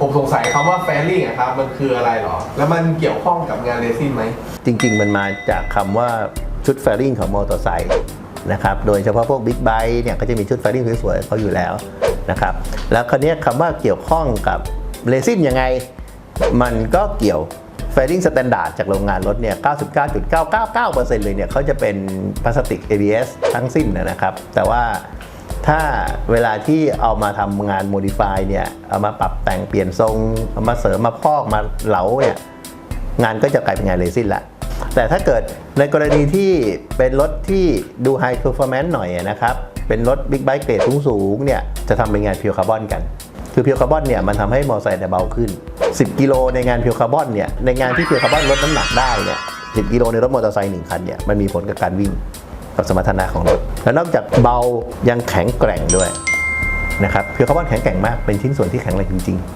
ผมสงสัยคำว่าแฟริ่งอะครับ มันคืออะไรหรอ แล้วมันเกี่ยวข้องกับงานเรซินไหม จริง ๆ มันมาจากคำว่าชุดแฟริ่งของมอเตอร์ไซค์นะครับ โดยเฉพาะพวกบิ๊กไบค์เนี่ยก็จะมีชุดแฟริ่งสวยๆเขาอยู่แล้วนะครับ แล้วคราวนี้คำว่าเกี่ยวข้องกับเรซินยังไง มันก็เกี่ยวแฟริ่งสแตนดาร์ดจากโรงงานรถเนี่ย 99.999%เลยเนี่ยเขาจะเป็นพลาสติก ABS ทั้งสิ้นนะครับ แต่ว่า ถ้าเวลาที่เอามาทำงานโมดิฟายเนี่ย เอามาปรับแต่งเปลี่ยนทรง เอามาเสริมมาพอกมาเหลาเนี่ย งานก็จะกลายเป็นงานเรซินละ แต่ถ้าเกิดในกรณีที่เป็นรถที่ดูไฮ p พ r ร์ r อร์แมนซ์หน่อยนะครับ เป็นรถบิ๊กไบค์เกรดสูงๆเนี่ยจะทำเป็นงานเพียวคาร์บอนกันคือเพียวคาร์บอนเนี่ยมันทำให้มอเตอร์ไซค์เนี่ยเบาขึ้น 10 กิโลในงานเพียวคาร์บอนเนี่ยในงานที่เพียวคาร์บอนลดน้ำหนักได้เนี่ย10 กิโลในรถมอเตอร์ไซค์หนึ่งคันเนี่ยมันมีผลกับการวิ่ง กับสมรรถนะของรถ แล้วนอกจากเบายังแข็งแกร่งด้วยนะครับเพียวคาร์บอนแข็งแกร่งมากเป็นชิ้นส่วนที่แข็งแรงจริงๆ